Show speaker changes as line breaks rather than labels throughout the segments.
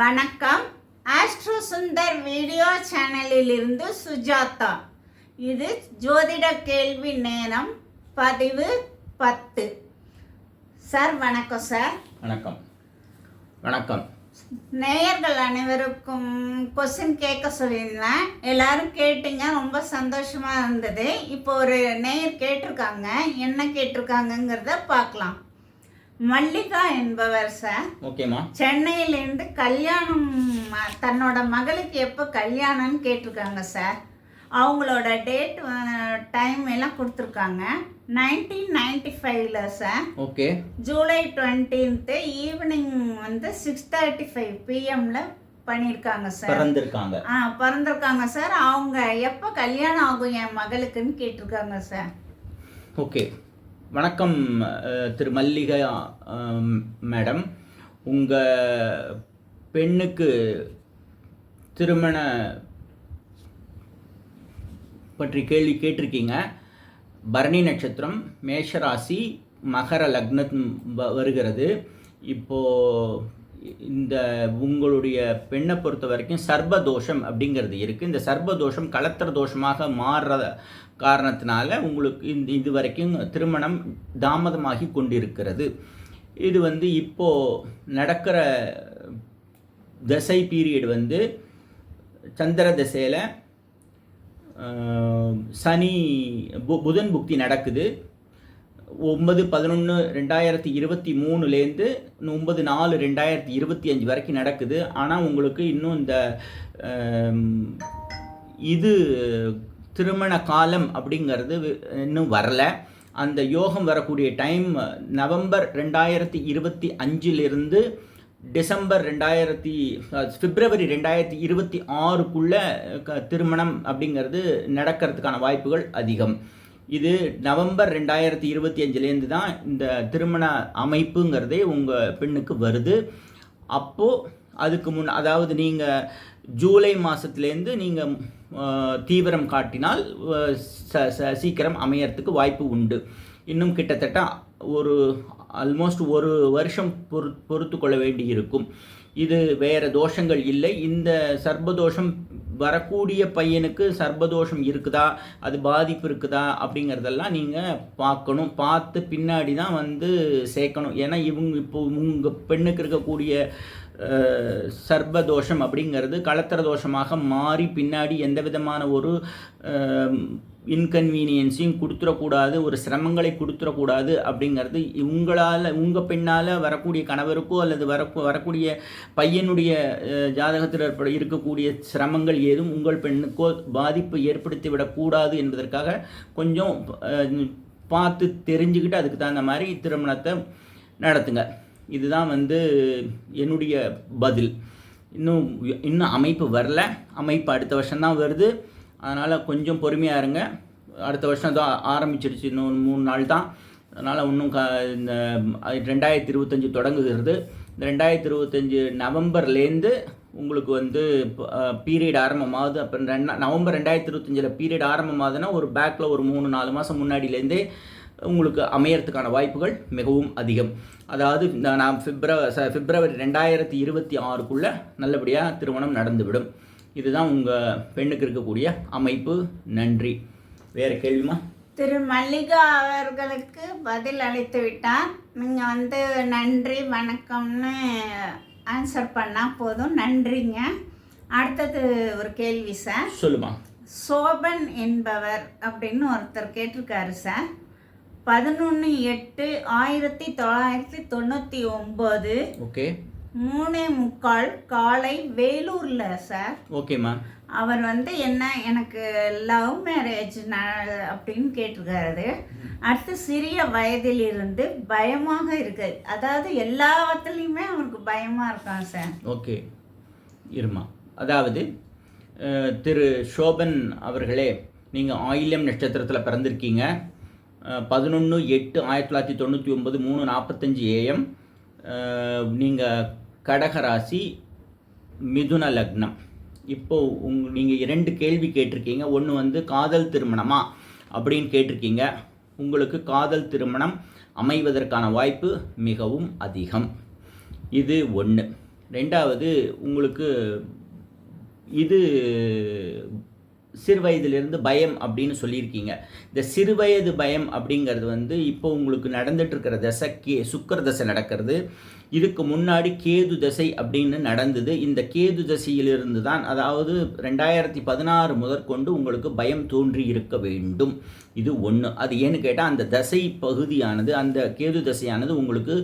வணக்கம். Astro Sundar video சேனலில் இருந்து சுஜாதா. இது ஜோதிட கேள்வி நேரம் பதிவு பத்து. சார் வணக்கம் சார்
வணக்கம். வணக்கம்.
நேயர்கள் அனைவருக்கும் கொஸ்டின் கேட்க சொல்லியிருந்தேன். எல்லாரும் கேட்டீங்க ரொம்ப சந்தோஷமா இருந்தது. இப்போ ஒரு நேயர் கேட்டிருக்காங்க. என்ன கேட்டிருக்காங்கங்கிறத பார்க்கலாம். மல்லிகா என்பவர் சார்.
ஓகேம்மா.
சென்னையிலேருந்து கல்யாணம் தன்னோட மகளுக்கு எப்போ கல்யாணம்னு கேட்டிருக்காங்க சார். அவங்களோட டேட் டைம் எல்லாம் கொடுத்துருக்காங்க. நைன்டீன் நைன்டி ஃபைவ்ல sir.
Okay.
July twentieth evening வந்து சிக்ஸ் தேர்ட்டி ஃபைவ் பிஎம்ல பண்ணியிருக்காங்க சார்.
பிறந்திருக்காங்க.
ஆ பிறந்திருக்காங்க சார். அவங்க எப்போ கல்யாணம் ஆகும் என் மகளுக்குன்னு கேட்டிருக்காங்க சார்.
ஓகே. வணக்கம் திரு மல்லிகா மேடம். உங்கள் பெண்ணுக்கு திருமண பற்றி கேள்வி கேட்டிருக்கீங்க. பரணி நட்சத்திரம் மேஷராசி மகர லக்னம் வ- வருகிறது. இப்போது இந்த உங்களுடைய பெண்ணை பொறுத்த வரைக்கும் சர்பதோஷம் அப்படிங்கிறது இருக்குது இந்த சர்பதோஷம் கலத்திர தோஷமாக மாறுற காரணத்தினால உங்களுக்கு இந்த இது வரைக்கும் திருமணம் தாமதமாகி கொண்டிருக்கிறது. இது வந்து இப்போது நடக்கிற தசை பீரியட் வந்து சந்திர திசையில் சனி பு புதன் புக்தி நடக்குது. ஒன்பது பதினொன்று ரெண்டாயிரத்தி இருபத்தி மூணுலேருந்து ஒன்பது நாலு ரெண்டாயிரத்தி இருபத்தி அஞ்சு வரைக்கும் நடக்குது. ஆனால் உங்களுக்கு இன்னும் இந்த இது திருமண காலம் அப்படிங்கிறது இன்னும் வரல. அந்த யோகம் வரக்கூடிய டைம் நவம்பர் ரெண்டாயிரத்தி இருபத்தி அஞ்சிலிருந்து டிசம்பர் ரெண்டாயிரத்தி பிப்ரவரி ரெண்டாயிரத்தி இருபத்தி ஆறுக்குள்ளே க- திருமணம் அப்படிங்கிறது நடக்கிறதுக்கான வாய்ப்புகள் அதிகம். இது நவம்பர் ரெண்டாயிரத்தி இருபத்தி அஞ்சுலேருந்து தான் இந்த திருமண அமைப்புங்கிறதே உங்கள் பெண்ணுக்கு வருது. அப்போது அதுக்கு முன் அதாவது நீங்கள் ஜூலை மாதத்துலேருந்து நீங்கள் தீவிரம் காட்டினால் ச- சீக்கிரம் அமையறதுக்கு வாய்ப்பு உண்டு. இன்னும் கிட்டத்தட்ட ஒரு ஆல்மோஸ்ட் ஒரு வருஷம் பொறு பொறுத்து கொள்ள வேண்டி இருக்கும் இது வேறு தோஷங்கள் இல்லை. இந்த சர்பதோஷம் வரக்கூடிய பையனுக்கு சர்பதோஷம் இருக்குதா? அது பாதிப்பு இருக்குதா? அப்படிங்கிறதெல்லாம் நீங்கள் பார்க்கணும். பார்த்து பின்னாடி தான் வந்து சேர்க்கணும். ஏன்னா இவங்க இப்போ உங்கள் பெண்ணுக்கு இருக்கக்கூடிய சர்பதோஷம் அப்படிங்கிறது கலத்திர தோஷமாக மாறி பின்னாடி எந்த விதமான ஒரு இன்கன்வீனியன்ஸையும் கொடுத்துடக்கூடாது ஒரு சிரமங்களை கொடுத்துடக்கூடாது அப்படிங்கிறது உங்களால் உங்கள் பெண்ணால் வரக்கூடிய கணவருக்கோ அல்லது வர வரக்கூடிய பையனுடைய ஜாதகத்தில் ஏற்பட இருக்கக்கூடிய சிரமங்கள் ஏதும் உங்கள் பெண்ணுக்கோ பாதிப்பு ஏற்படுத்தி விடக்கூடாது என்பதற்காக கொஞ்சம் பார்த்து தெரிஞ்சுக்கிட்டு அதுக்கு தகுந்த மாதிரி திருமணத்தை நடத்துங்க. இதுதான் வந்து என்னுடைய பதில். இன்னும் இன்னும் அமைப்பு வரல. அமைப்பு அடுத்த வருஷம்தான் வருது. அதனால் கொஞ்சம் பொறுமையாக இருங்க. அடுத்த வருஷம் தான் ஆரம்பிச்சிடுச்சு இன்னும் மூணு நாள் தான். அதனால் இன்னும் க இந்த ரெண்டாயிரத்தி இருபத்தஞ்சி தொடங்குகிறது. இந்த ரெண்டாயிரத்தி இருபத்தஞ்சி நவம்பர்லேருந்து உங்களுக்கு வந்து பீரியட் ஆரம்பமாகுது. அப்போ ரெண்டா நவம்பர் ரெண்டாயிரத்தி இருபத்தஞ்சில் பீரியட் ஆரம்பமாகுதுன்னா ஒரு பேக்கில் ஒரு மூணு நாலு மாதம் முன்னாடியிலேருந்தே உங்களுக்கு அமையறதுக்கான வாய்ப்புகள் மிகவும் அதிகம். அதாவது இந்த நான் பிப்ரவரி பிப்ரவரி ரெண்டாயிரத்தி இருபத்தி ஆறுக்குள்ளே நல்லபடியாக திருமணம் நடந்துவிடும். இதுதான் உங்கள் பெண்ணுக்கு இருக்கக்கூடிய அமைப்பு. நன்றி. வேறு கேள்விமா?
திரு மல்லிகா அவர்களுக்கு பதில் அளித்து விட்டார். நீங்கள் வந்து நன்றி வணக்கம்னு ஆன்சர் பண்ணால் போதும். நன்றிங்க. அடுத்தது ஒரு கேள்வி சார்.
சொல்லுமா.
சோபன் என்பவர் அப்படின்னு ஒருத்தர் கேட்டிருக்காரு சார். பதினொன்று எட்டு ஆயிரத்தி தொள்ளாயிரத்தி தொண்ணூற்றி ஒம்பது
ஓகே.
மூணே முக்கால் காலை வேலூரில் சார்.
ஓகேம்மா
அவர் வந்து என்ன எனக்கு லவ் மேரேஜ் அப்படின்னு கேட்டிருக்காரு. அடுத்து சிறிய வயதிலிருந்து பயமாக இருக்கு. அதாவது எல்லாவற்றுலையுமே அவருக்கு பயமாக இருக்கான் சார்.
ஓகே. இருமா. அதாவது திரு சோபன் அவர்களே நீங்கள் ஆயில்யம் நட்சத்திரத்தில் பிறந்திருக்கீங்க. பதினொன்று எட்டு ஆயிரத்தி தொள்ளாயிரத்தி தொண்ணூற்றி ஒம்பது மூணு நாற்பத்தஞ்சு ஏஎம் நீங்கள் கடகராசி மிதுன லக்னம். இப்போ உங் நீங்கள் இரண்டு கேள்வி கேட்டிருக்கீங்க. ஒன்று வந்து காதல் திருமணமா அப்படின்னு கேட்டிருக்கீங்க. உங்களுக்கு காதல் திருமணம் அமைவதற்கான வாய்ப்பு மிகவும் அதிகம். இது ஒன்று ரெண்டாவது உங்களுக்கு இது சிறுவயதிலிருந்து பயம் அப்படின்னு சொல்லியிருக்கீங்க. இந்த சிறுவயது பயம் அப்படிங்கிறது வந்து இப்போ உங்களுக்கு நடந்துட்டுருக்கிற தசை கே சுக்கர தசை நடக்கிறது. இதுக்கு முன்னாடி கேது தசை அப்படின்னு நடந்தது. இந்த கேது தசையிலிருந்து தான் அதாவது ரெண்டாயிரத்தி பதினாறு முதற்கொண்டு உங்களுக்கு பயம் தோன்றி இருக்க வேண்டும். இது ஒன்று அது ஏன்னு கேட்டால் அந்த தசை பகுதியானது அந்த கேது தசையானது உங்களுக்கு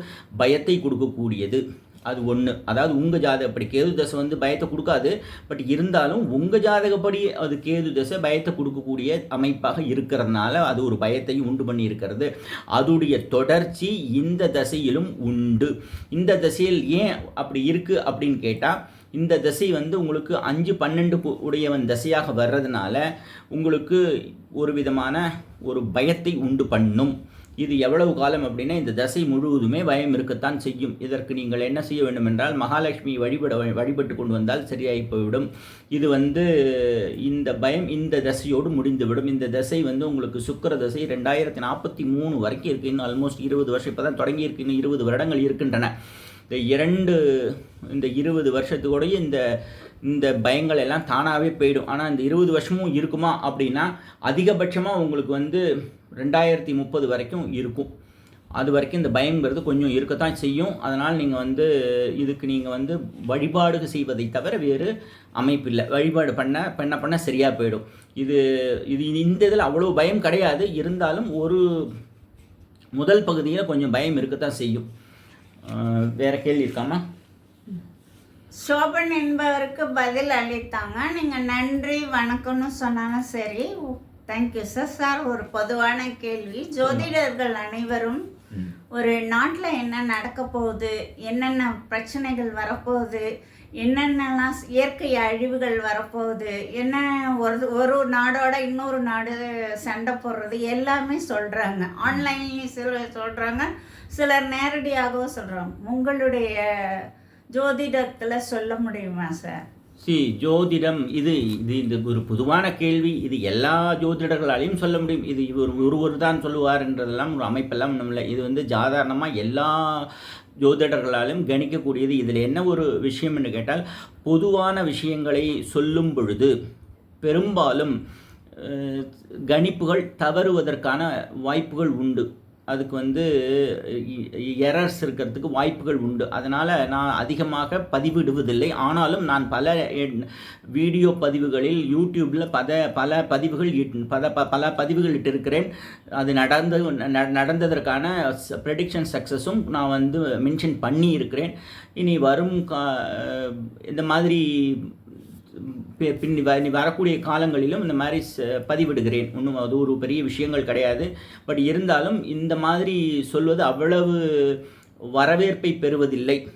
பயத்தை கொடுக்கக்கூடியது. அது ஒன்று அதாவது உங்கள் ஜாதகப்படி கேது தசை வந்து பயத்தை கொடுக்காது. பட் இருந்தாலும் உங்கள் ஜாதகப்படி அது கேது தசை பயத்தை கொடுக்கக்கூடிய அமைப்பாக இருக்கிறதுனால அது ஒரு பயத்தையும் உண்டு பண்ணி இருக்கிறது அதுடைய தொடர்ச்சி இந்த தசையிலும் உண்டு. இந்த தசையில் ஏன் அப்படி இருக்குது அப்படின்னு கேட்டால் இந்த தசை வந்து உங்களுக்கு அஞ்சு பன்னெண்டு உடையவன் திசையாக வர்றதுனால உங்களுக்கு ஒரு விதமான ஒரு பயத்தை உண்டு பண்ணும். இது எவ்வளவு காலம் அப்படின்னா இந்த தசை முழுவதுமே பயம் இருக்கத்தான் செய்யும். இதற்கு நீங்கள் என்ன செய்ய வேண்டும் என்றால் மகாலட்சுமி வழிபட வழிபட்டு கொண்டு வந்தால் சரியாகி போய்விடும். இது வந்து இந்த பயம் இந்த தசையோடு முடிந்துவிடும். இந்த தசை வந்து உங்களுக்கு சுக்கர தசை ரெண்டாயிரத்தி நாற்பத்தி மூணு வரைக்கும் இருக்குது இன்னும் ஆல்மோஸ்ட் இருபது வருஷம். இப்போ தான் தொடங்கியிருக்கு இன்னும் இருபது வருடங்கள் இருக்கின்றன. இந்த இரண்டு இந்த இருபது வருஷத்துக்கூடயே இந்த இந்த பயங்கள் எல்லாம் தானாகவே போயிடும். ஆனால் இந்த இருபது வருஷமும் இருக்குமா அப்படின்னா அதிகபட்சமாக உங்களுக்கு வந்து ரெண்டாயிரத்தி முப்பது வரைக்கும் இருக்கும். அது வரைக்கும் இந்த பயங்கிறது கொஞ்சம் இருக்கத்தான் செய்யும். அதனால் நீங்கள் வந்து இதுக்கு நீங்கள் வந்து வழிபாடு செய்வதை தவிர வேறு அமைப்பில்லை. வழிபாடு பண்ண பண்ண பண்ண சரியாக போயிடும். இது இது இந்த இதில் அவ்வளோ பயம் கிடையாது. இருந்தாலும் ஒரு முதல் பகுதியில் கொஞ்சம் பயம் இருக்கத்தான் செய்யும். வேறு கேள்வி இருக்காமா?
சோபன் என்பவருக்கு பதில் அளித்தாங்க. நீங்கள் நன்றி வணக்கம்னு சொன்னாலும் சரி. தேங்க்யூ சார் சார் ஒரு பொதுவான கேள்வி. ஜோதிடர்கள் அனைவரும் ஒரு நாட்டில் என்ன நடக்க போகுது? என்னென்ன பிரச்சனைகள் வரப்போகுது? என்னென்னலாம் இயற்கை அழிவுகள் வரப்போகுது? என்ன ஒரு ஒரு நாடோட இன்னொரு நாடு சண்டை போடுறது? எல்லாமே சொல்கிறாங்க ஆன்லைன்லேயும் சிலர் சொல்கிறாங்க சிலர் நேரடியாகவும் சொல்கிறாங்க உங்களுடைய ஜோதிடத்தில் சொல்ல முடியுமா சார்?
சி ஜோதிடம் இது இது இந்த ஒரு பொதுவான கேள்வி. இது எல்லா ஜோதிடர்களாலையும் சொல்ல முடியும். இது இவர் ஒருவர் தான் சொல்லுவார் என்றதெல்லாம் ஒரு அமைப்பெல்லாம் ஒன்றும் இல்லை. இது வந்து சாதாரணமாக எல்லா ஜோதிடர்களாலும் கணிக்கக்கூடியது. இதில் என்ன ஒரு விஷயம்னு கேட்டால் பொதுவான விஷயங்களை சொல்லும் பொழுது பெரும்பாலும் கணிப்புகள் தவறுவதற்கான வாய்ப்புகள் உண்டு. அதுக்கு வந்து எரர்ஸ் இருக்கிறதுக்கு வாய்ப்புகள் உண்டு. அதனால் நான் அதிகமாக பதிவிடுவதில்லை. ஆனாலும் நான் பல வீடியோ பதிவுகளில் யூடியூப்பில் பல பல பதிவுகள் இட்- பல ப- பல பதிவுகள் இட்டிருக்கிறேன். அது நடந்த ந- நடந்ததற்கான ப்ரெடிக்ஷன் சக்ஸஸும் நான் வந்து மென்ஷன் பண்ணி இருக்கிறேன் இனி வரும் கா இந்த மாதிரி பின் வ- இனி வரக்கூடிய காலங்களிலும் இந்த மாதிரி பதிவிடுகிறேன். ஒன்றும் அது ஒரு பெரிய விஷயங்கள் கிடையாது. பட் இருந்தாலும் இந்த மாதிரி சொல்வது அவ்வளவு வரவேற்பை பெறுவதில்லை.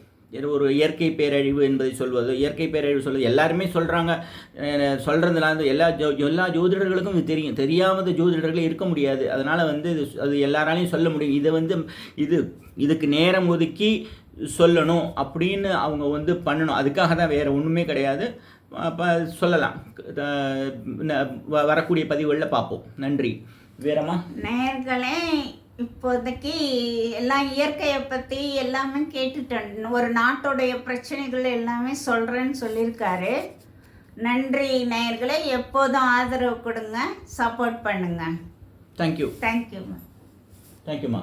ஒரு இயற்கை பேரழிவு என்பதை சொல்வது இயற்கை பேரழிவு சொல்வது எல்லாருமே சொல்கிறாங்க சொல்கிறதுனால எல்லா ஜோ எல்லா ஜோதிடர்களுக்கும் இது தெரியும். தெரியாத ஜோதிடர்களே இருக்க முடியாது. அதனால் வந்து இது அது எல்லாராலையும் சொல்ல முடியும். இதை வந்து இது இதுக்கு நேரம் ஒதுக்கி சொல்லணும் அப்படின்னு அவங்க வந்து பண்ணணும். அதுக்காக தான் வேறு ஒன்றுமே கிடையாது. சொல்லலாம். வரக்கூடிய பதிவுகளில் பார்ப்போம். நன்றி. வேறம்மா
நேர்களே இப்போதைக்கு எல்லாம் இயற்கையை பற்றி எல்லாமே கேட்டுட்டேன். ஒரு நாட்டோடைய பிரச்சனைகள் எல்லாமே சொல்கிறேன்னு சொல்லியிருக்காரு. நன்றி நேயர்களே எப்போதும் ஆதரவு கொடுங்க சப்போர்ட் பண்ணுங்க.
தேங்க்யூ
தேங்க்யூ
தேங்க்யூம்மா